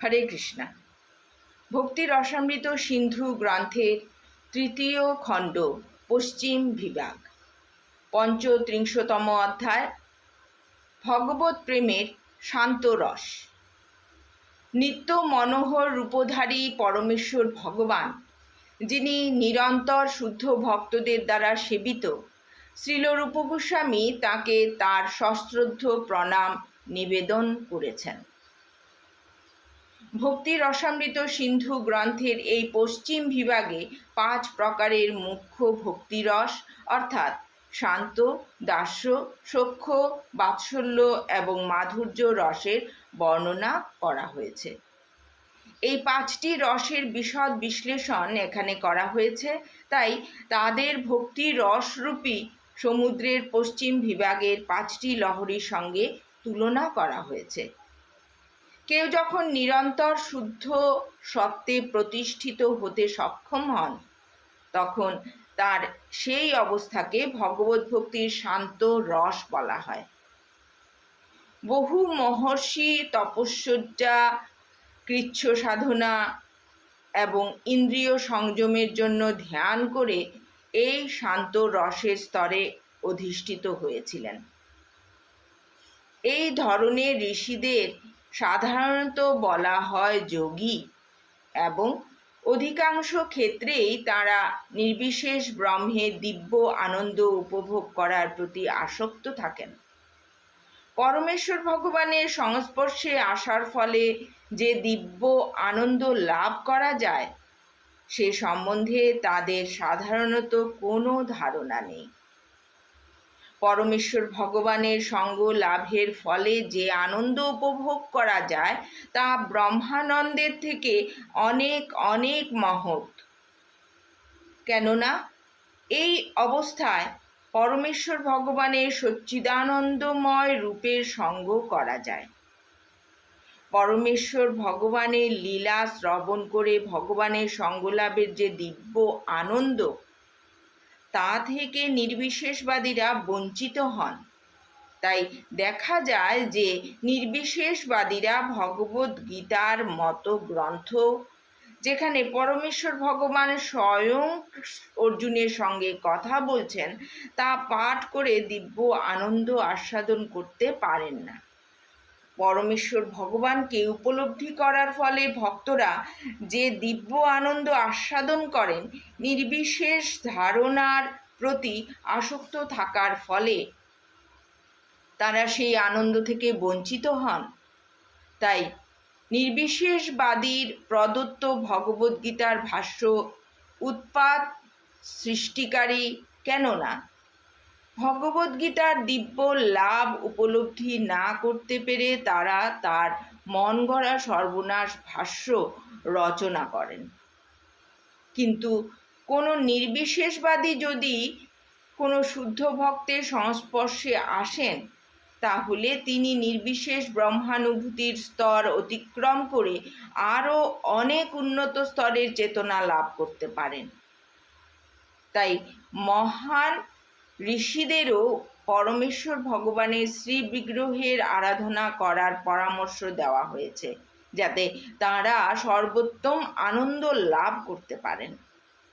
হরে কৃষ্ণা। ভক্তি রসামৃত সিন্ধু গ্রন্থের তৃতীয় খণ্ড, পশ্চিম বিভাগ। পঞ্চত্রিংশতম অধ্যায়, ভগবত প্রেমের শান্ত রস। নিত্য মনোহর রূপধারী পরমেশ্বর ভগবান, যিনি নিরন্তর শুদ্ধ ভক্তদের দ্বারা সেবিত, শ্রীল রূপ গোস্বামী তাকে তার সশ্রদ্ধ প্রণাম নিবেদন করেছেন। ভক্তি রসামৃত সিন্ধু গ্রন্থের এই পশ্চিম বিভাগে পাঁচ প্রকারের মুখ্য ভক্তিরস অর্থাৎ শান্ত, দাস্য সখ্য বাৎসল্য এবং মাধুর্য রসের বর্ণনা করা হয়েছে। এই পাঁচটি রসের বিশদ বিশ্লেষণ এখানে করা হয়েছে, তাই তাদের ভক্তি রসরূপী সমুদ্রের পশ্চিম বিভাগের পাঁচটি লহরীর সঙ্গে তুলনা করা হয়েছে। কেউ যখন নিরন্তর শুদ্ধ সত্ত্বে প্রতিষ্ঠিত হতে সক্ষম হন, তখন তার সেই অবস্থাকে ভগবত ভক্তির শান্ত রস বলা হয়। বহু মহর্ষি তপস্যা কৃচ্ছ সাধনা এবং ইন্দ্রিয় সংযমের জন্য ধ্যান করে এই শান্ত রসের স্তরে অধিষ্ঠিত হয়েছিলেন। এই ধরনের ঋষিদের সাধারণত বলা হয় যোগী এবং অধিকাংশ ক্ষেত্রেই তারা নির্বিশেষ ব্রহ্মের দিব্য আনন্দ উপভোগ করার প্রতি আসক্ত থাকেন। পরমেশ্বর ভগবানের সংস্পর্শে আসার ফলে যে দিব্য আনন্দ লাভ করা যায়, সে সম্বন্ধে তাদের সাধারণত কোনো ধারণা নেই। পরমেশ্বর ভগবানের সঙ্গ লাভের ফলে যে আনন্দ উপভোগ করা যায় তা ব্রহ্মানন্দের থেকে অনেক অনেক মহৎ। কেননা এই অবস্থায় পরমেশ্বর ভগবানের সচ্চিদানন্দময় রূপের সঙ্গ করা যায়। পরমেশ্বর ভগবানের লীলা শ্রবণ করে ভগবানের সঙ্গলাভের যে দিব্য আনন্দ তা থেকে নির্বিশেষবাদীরা বঞ্চিত হন। তাই দেখা যায় যে নির্বিশেষবাদীরা ভগবত গীতার মতো গ্রন্থ, যেখানে পরমেশ্বর ভগবান স্বয়ং অর্জুনের সঙ্গে কথা বলছেন, তা পাঠ করে দিব্য আনন্দ আস্বাদন করতে পারেন না। পরমেশ্বর ভগবানকে উপলব্ধি করার ফলে ভক্তরা যে দিব্য আনন্দ আস্বাদন করেন, নির্বিশেষ ধারণার প্রতি আসক্ত থাকার ফলে তারা সেই আনন্দ থেকে বঞ্চিত হন। তাই নির্বিশেষবাদীর প্রদত্ত ভগবদ্গীতার ভাষ্য, উৎপাত সৃষ্টিকারী কেননা ভগবদ্গীতার দিব্য লাভ উপলব্ধি না করতে পেরে তারা তার মন গড়া সর্বনাশ ভাষ্য রচনা করেন। কিন্তু কোনো নির্বিশেষবাদী যদি কোনো শুদ্ধ ভক্তের সংস্পর্শে আসেন, তাহলে তিনি নির্বিশেষ ব্রহ্মানুভূতির স্তর অতিক্রম করে আরও অনেক উন্নত স্তরের চেতনা লাভ করতে পারেন। তাই মহান ঋষিদেরও পরমেশ্বর ভগবানের শ্রী বিগ্রহের আরাধনা করার পরামর্শ দেওয়া হয়েছে, যাতে তাঁরা সর্বোত্তম আনন্দ লাভ করতে পারেন।